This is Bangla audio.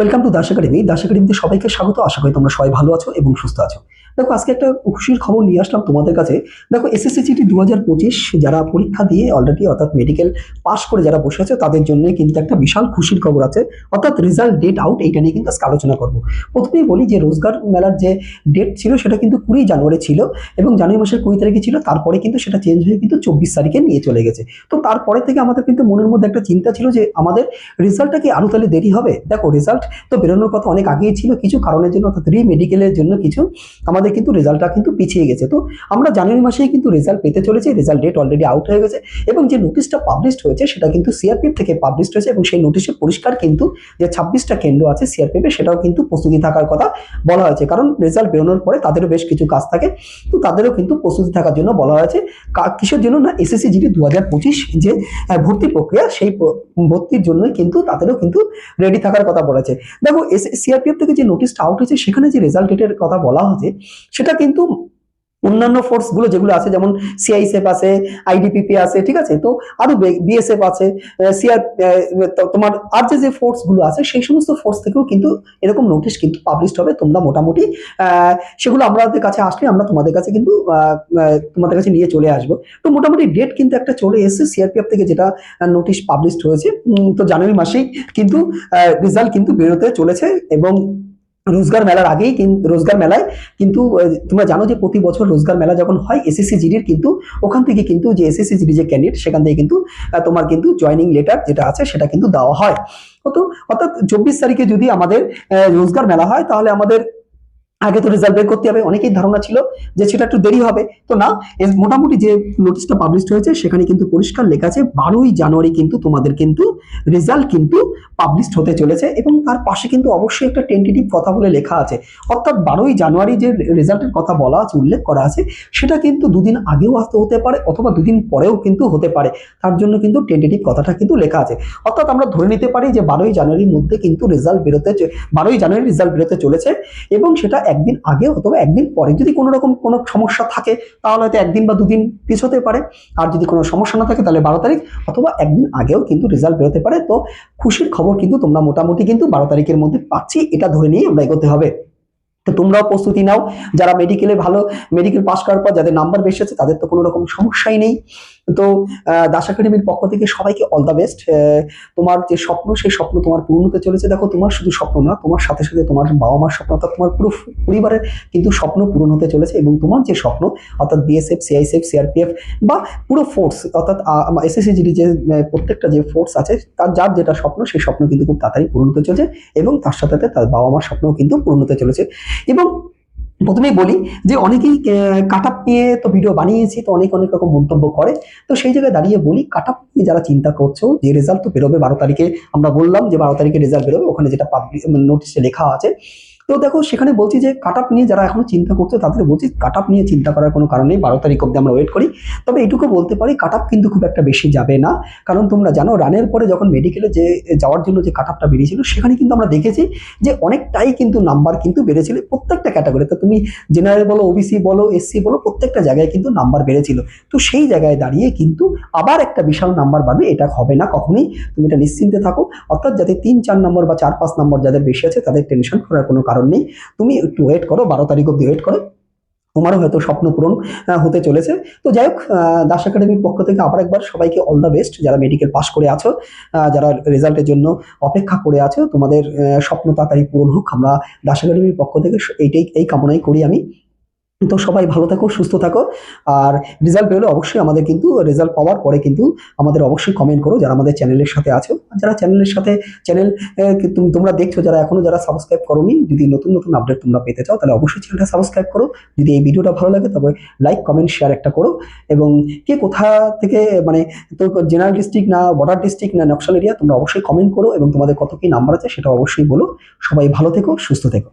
Welcome to Das academy Das একাডেমিতে সবাইকে স্বাগত। আশা করি তোমরা সবাই ভালো আছো এবং সুস্থ আছো। দেখো, আজকে একটা খুশির খবর নিয়ে আসলাম তোমাদের কাছে। দেখো এসএসসি জিটি দু হাজার পঁচিশ যারা পরীক্ষা দিয়ে অলরেডি অর্থাৎ মেডিকেল পাস করে যারা বসে আছে, তাদের জন্য কিন্তু একটা বিশাল খুশির খবর আছে। অর্থাৎ রেজাল্ট ডেট আউট এইটা নিয়ে কিন্তু আজকে আলোচনা করব। প্রথমেই বলি যে, রোজগার মেলার যে ডেট ছিল, সেটা কিন্তু কুড়ি জানুয়ারি ছিল এবং জানুয়ারি মাসের কুড়ি তারিখে ছিল। তারপরে কিন্তু সেটা চেঞ্জ হয়ে কিন্তু চব্বিশ তারিখে নিয়ে চলে গেছে। তো তারপরে থেকে আমাদের কিন্তু মনের মধ্যে একটা চিন্তা ছিল যে, আমাদের রেজাল্টটা কি আরও তাহলে দেরি হবে? দেখো রেজাল্ট তো বেরোনোর কথা অনেক আগেই ছিল, কিছু কারণের জন্য, অর্থাৎ রি মেডিকেলের জন্য কিছু আমাদের কিন্তু রেজাল্টটা কিন্তু পিছিয়ে গেছে। তো আমরা জানুয়ারি মাসেই কিন্তু রেজাল্ট পেতে চলেছি রেজাল্ট ডেট অলরেডি আউট হয়ে গেছে এবং যে নোটিশটা পাবলিশড হয়েছে, সেটা কিন্তু সিআরপিএফ থেকে পাবলিশড হয়েছে এবং সেই নোটিশে পরিষ্কার কিন্তু যে ছাব্বিশটা কেন্দ্র আছে সিআরপিএফ সেটাও কিন্তু প্রস্তুতি থাকার কথা বলা হয়েছে। কারণ রেজাল্ট বেরোনোর পরে তাদেরও বেশ কিছু কাজ থাকে, তো তাদেরও কিন্তু প্রস্তুতি থাকার জন্য বলা হয়েছে। কিসের জন্য না এসএসসি জিডি দু হাজার পঁচিশ যে ভর্তি প্রক্রিয়া, সেই ভর্তির জন্যই কিন্তু তাদেরও কিন্তু রেডি থাকার কথা বলেছে দেখো এস সিআরপিএফ থেকে যে নোটিশটা আউট হয়েছে, সেখানে যে রেজাল্ট ডেটের কথা বলা হয়েছে, সেটা কিন্তু অন্যান্য ফোর্সগুলো যেগুলো আছে, যেমন সিআইএসএফ আছে আইডিপিপি আছে, ঠিক আছে? তো আরও বিএসএফ আছে সিআর তোমার আর যে যে ফোর্সগুলো আছে, সেই সমস্ত ফোর্স থেকেও কিন্তু এরকম নোটিশ কিন্তু পাবলিশ হবে। তোমরা মোটামুটি সেগুলো আমাদের কাছে আসলে আমরা তোমাদের কাছে কিন্তু তোমাদের কাছে নিয়ে চলে আসব। তো মোটামুটি ডেট কিন্তু একটা চলে এসেছে সিআরপিএফ থেকে যেটা নোটিশ পাবলিশড হয়েছে। তো জানুয়ারি মাসেই কিন্তু রেজাল্ট কিন্তু বেরোতে চলেছে এবং রোজগার মেলার আগেই কিন্তু রোজগার মেলায় কিন্তু তোমরা জানো যে প্রতি বছর রোজগার মেলা যখন হয় এসএসসি জিডির কিন্তু ওখান থেকে কিন্তু যে এসএসসি জিডি যে ক্যান্ডিডেট সেখান থেকে কিন্তু তোমার কিন্তু জয়নিং লেটার যেটা আছে, সেটা কিন্তু দেওয়া হয়। তো অর্থাৎ চব্বিশ তারিখে যদি আমাদের রোজগার মেলা হয়, তাহলে আমাদের আগে তো রেজাল্ট বের করতে হবে, অনেকেই ধারণা ছিল যে সেটা একটু দেরি হবে। তো না মোটামুটি যে নোটিশটা পাবলিশ হয়েছে, সেখানে কিন্তু পরিষ্কার লেখা আছে, বারোই জানুয়ারি কিন্তু তোমাদের কিন্তু রেজাল্ট কিন্তু পাবলিশড হতে চলেছে এবং তার পাশে কিন্তু অবশ্যই একটা টেন্টেটিভ কথা বলে লেখা আছে। অর্থাৎ বারোই জানুয়ারি যে রেজাল্টের কথা বলা আছে, উল্লেখ করা আছে, সেটা কিন্তু দুদিন আগেও আসতে হতে পারে অথবা দুদিন পরেও কিন্তু হতে পারে। তার জন্য কিন্তু টেন্টেটিভ কথাটা কিন্তু লেখা আছে। অর্থাৎ আমরা ধরে নিতে পারি যে বারোই জানুয়ারির মধ্যে কিন্তু রেজাল্ট বেরোতে বারোই জানুয়ারি রেজাল্ট বেরোতে চলেছে এবং সেটা একদিন আগে অথবা একদিন পরে। যদি কোনো রকম কোনো সমস্যা থাকে, তাহলে হয়তো একদিন বা দুদিন পিছ হতে পারে। আর যদি কোনো সমস্যা না থাকে, তাহলে বারো তারিখ অথবা একদিন আগেও কিন্তু রেজাল্ট বেরোতে পারে। তো খুশির খবর কিন্তু তোমরা মোটামুটি কিন্তু বারো তারিখের মধ্যে পাচ্ছি। এটা ধরে নিয়ে আমরা এগোতে হবে। তো তোমরাও প্রস্তুতি নাও। যারা মেডিকেলে ভালো মেডিকেল পাস করার পর যাদের নাম্বার বেশি আছে, তাদের তো কোনো রকম সমস্যাই নেই। তো দাস একাডেমির পক্ষ থেকে সবাইকে অল দ্য বেস্ট তোমার যে স্বপ্ন, সেই স্বপ্ন তোমার পূর্ণ হতে চলেছে। দেখো, তোমার শুধু স্বপ্ন না, তোমার সাথে সাথে তোমার বাবা মার স্বপ্ন, অর্থাৎ তোমার পুরো পরিবারের কিন্তু স্বপ্ন পূরণ হতে চলেছে এবং তোমার যে স্বপ্ন, অর্থাৎ বিএসএফ সিআইএসএফ সিআরপিএফ বা পুরো ফোর্স অর্থাৎ এসএসসি জিডি যে প্রত্যেকটা যে ফোর্স আছে, তার যার যেটা স্বপ্ন, সেই স্বপ্ন কিন্তু খুব তাড়াতাড়ি পূরণ হতে চলেছে এবং তার সাথে সাথে তার বাবা মার স্বপ্নও কিন্তু পূরণ হতে চলেছে। এবং প্রথমেই বলি যে অনেকেই কাট আপ নিয়ে তো ভিডিও বানিয়েছি, তো অনেক অনেক রকম মন্তব্য করে। তো সেই জায়গায় দাঁড়িয়ে বলি কাট আপ নিয়ে যারা চিন্তা করছ, যে রেজাল্ট তো বেরোবে বারো তারিখে, আমরা বললাম যে বারো তারিখে রেজাল্ট বেরোবে, ওখানে যেটা পাবলিক নোটিশে লেখা আছে তো দেখো, সেখানে বলছি যে কাট নিয়ে যারা এখনও চিন্তা করছে, তাদের বলছি কাট নিয়ে চিন্তা করার কোনো কারণ নেই। বারো তারিখ অব্দি আমরা ওয়েট করি। তবে এটুকু বলতে পারি কাট কিন্তু খুব একটা বেশি যাবে না। কারণ তোমরা জানো রানের পরে যখন মেডিকেলে যে, যাওয়ার জন্য যে কাট আপটা বেরিয়েছিল, সেখানে কিন্তু আমরা দেখেছি যে অনেকটাই কিন্তু নাম্বার কিন্তু বেড়েছিল প্রত্যেকটা ক্যাটাগরিতে তুমি জেনারেল বলো ওবিসি বলো এসসি বলো, প্রত্যেকটা জায়গায় কিন্তু নাম্বার বেড়েছিল। তো সেই জায়গায় দাঁড়িয়ে কিন্তু আবার একটা বিশাল নাম্বার পাবে এটা হবে না। কখনোই তুমি এটা নিশ্চিন্তে থাকো। অর্থাৎ যাতে তিন, চার নম্বর বা চার, পাঁচ নম্বর যাদের বেশি আছে, তাদের টেনশন করার কোনো কারণ নেই তুমি একটু ওয়েট করো, বারো তারিখ অব্দি ওয়েট করো। তোমারও হয়তো স্বপ্ন পূরণ হতে চলেছে। তো যাই হোক দাস একাডেমির পক্ষ থেকে আবার একবার সবাইকে অল দ্য বেস্ট যারা মেডিকেল পাস করে আছো যারা রেজাল্টের জন্য অপেক্ষা করে আছো, তোমাদের স্বপ্ন তাড়াতাড়ি পূরণ হোক। আমরা দাস একাডেমির পক্ষ থেকে এইটাই, এই কামনাই করি আমি। তো সবাই ভালো থাকো, সুস্থ থাকো। আর রেজাল্ট পেলে অবশ্যই আমাদের কিন্তু রেজাল্ট পাওয়ার পরে কিন্তু আমাদের অবশ্যই কমেন্ট করো যারা আমাদের চ্যানেলের সাথে আছো। যারা চ্যানেলের সাথে চ্যানেল তোমরা দেখছ, যারা এখনও যারা সাবস্ক্রাইব করোনি, যদি নতুন নতুন আপডেট তোমরা পেতে চাও, তাহলে অবশ্যই চ্যানেলটা সাবস্ক্রাইব করো। যদি এই ভিডিওটা ভালো লাগে, তবে লাইক কমেন্ট শেয়ার একটা করো। এবং কে কোথা থেকে মানে তো জেনারেল ডিস্ট্রিক্ট না বর্ডার ডিস্ট্রিক্ট না, নকশাল এরিয়া তোমরা অবশ্যই কমেন্ট করো এবং তোমাদের কত কি নাম্বার আছে সেটা অবশ্যই বলো। সবাই ভালো থেকো, সুস্থ থেকো।